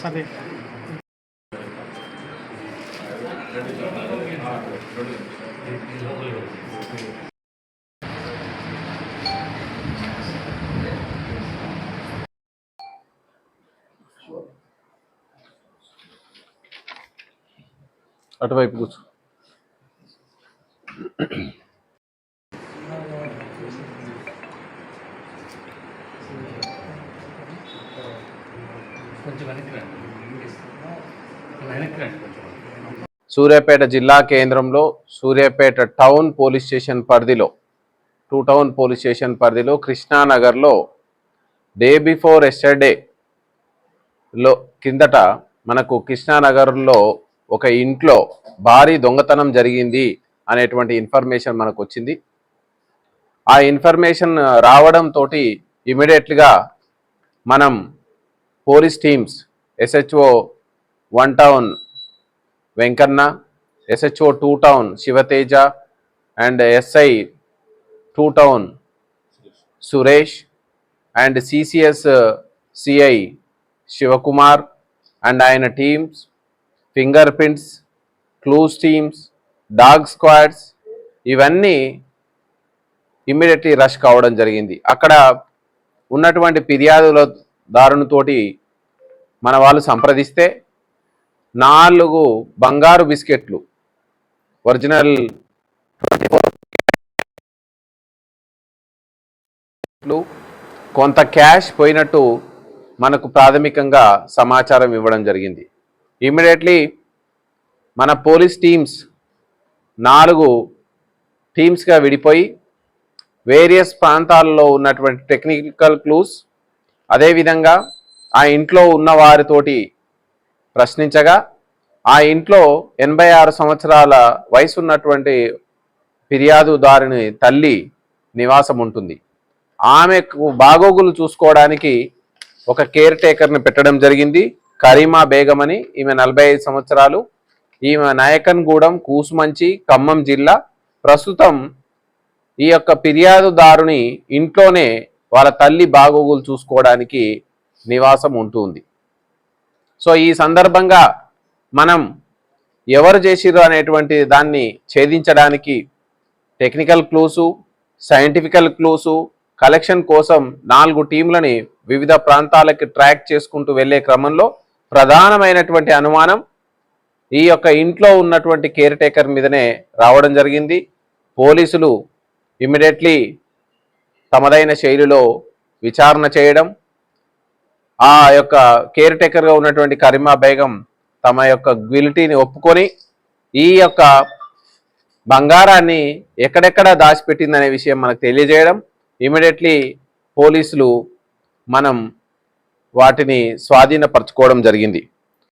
సరే. అటువైపు కూర్చో. కొంచెం వెనక్కి రండి. వెనక్కి రండి కొంచెం. సూర్యాపేట జిల్లా కేంద్రంలో సూర్యాపేట టౌన్ పోలీస్ స్టేషన్ పరిధిలో టూ టౌన్ పోలీస్ స్టేషన్ పరిధిలో కృష్ణానగర్లో డే బిఫోర్ ఎస్టర్డే లో కిందట మనకు కృష్ణానగర్లో ఒక ఇంట్లో భారీ దొంగతనం జరిగింది అనేటువంటి ఇన్ఫర్మేషన్ మనకు వచ్చింది. ఆ ఇన్ఫర్మేషన్ రావడంతో ఇమీడియట్గా మనం police teams SHO one town Venkanna SHO two town Shivateja and SI two town Suresh and CCS CI Shivakumar and ఆయన teams finger prints clues teams dog squads ఇవన్నీ ఇమ్మీడియట్లీ రష్ కావడం జరిగింది. అక్కడ ఉన్నటువంటి ఫిర్యాదుల దారునితోటి మన వాళ్ళు సంప్రదిస్తే నాలుగు బంగారు బిస్కెట్లు ఒరిజినల్ కొంత క్యాష్ పోయినట్టు మనకు ప్రాథమికంగా సమాచారం ఇవ్వడం జరిగింది. ఇమ్మీడియట్లీ మన పోలీస్ టీమ్స్ నాలుగు టీమ్స్గా విడిపోయి వేరియస్ ప్రాంతాల్లో ఉన్నటువంటి టెక్నికల్ క్లూస్ అదేవిధంగా ఆ ఇంట్లో ఉన్న వారితోటి ప్రశ్నించగా ఆ ఇంట్లో ఎనభై ఆరు సంవత్సరాల వయసు ఉన్నటువంటి ఫిర్యాదుదారుని తల్లి నివాసం ఉంటుంది ఆమెకు బాగోగులు చూసుకోవడానికి ఒక కేర్ టేకర్ని పెట్టడం జరిగింది. కరీమా బేగం అని ఈమె నలభై ఐదు సంవత్సరాలు. ఈమె నాయకన్గూడెం కూసుమంచి ఖమ్మం జిల్లా. ప్రస్తుతం ఈ యొక్క ఫిర్యాదుదారుని ఇంట్లోనే వాళ్ళ తల్లి బాగోగులు చూసుకోవడానికి నివాసం ఉంటుంది. సో ఈ సందర్భంగా మనం ఎవరు చేసిర్రు అనేటువంటి దాన్ని ఛేదించడానికి టెక్నికల్ క్లూసు సైంటిఫికల్ క్లూసు కలెక్షన్ కోసం నాలుగు టీంలని వివిధ ప్రాంతాలకి ట్రాక్ చేసుకుంటూ వెళ్ళే క్రమంలో ప్రధానమైనటువంటి అనుమానం ఈ యొక్క ఇంట్లో ఉన్నటువంటి కేర్ టేకర్ మీదనే రావడం జరిగింది. పోలీసులు ఇమ్మీడియట్లీ తమదైన శైలిలో విచారణ చేయడం ఆ యొక్క కేర్ టేకర్గా ఉన్నటువంటి కరీమా బేగం తమ యొక్క గ్విలిటీని ఒప్పుకొని ఈ యొక్క బంగారాన్ని ఎక్కడెక్కడ దాచిపెట్టిందనే విషయం మనకు తెలియజేయడం. ఇమీడియట్లీ పోలీసులు మనం వాటిని స్వాధీనపరచుకోవడం జరిగింది.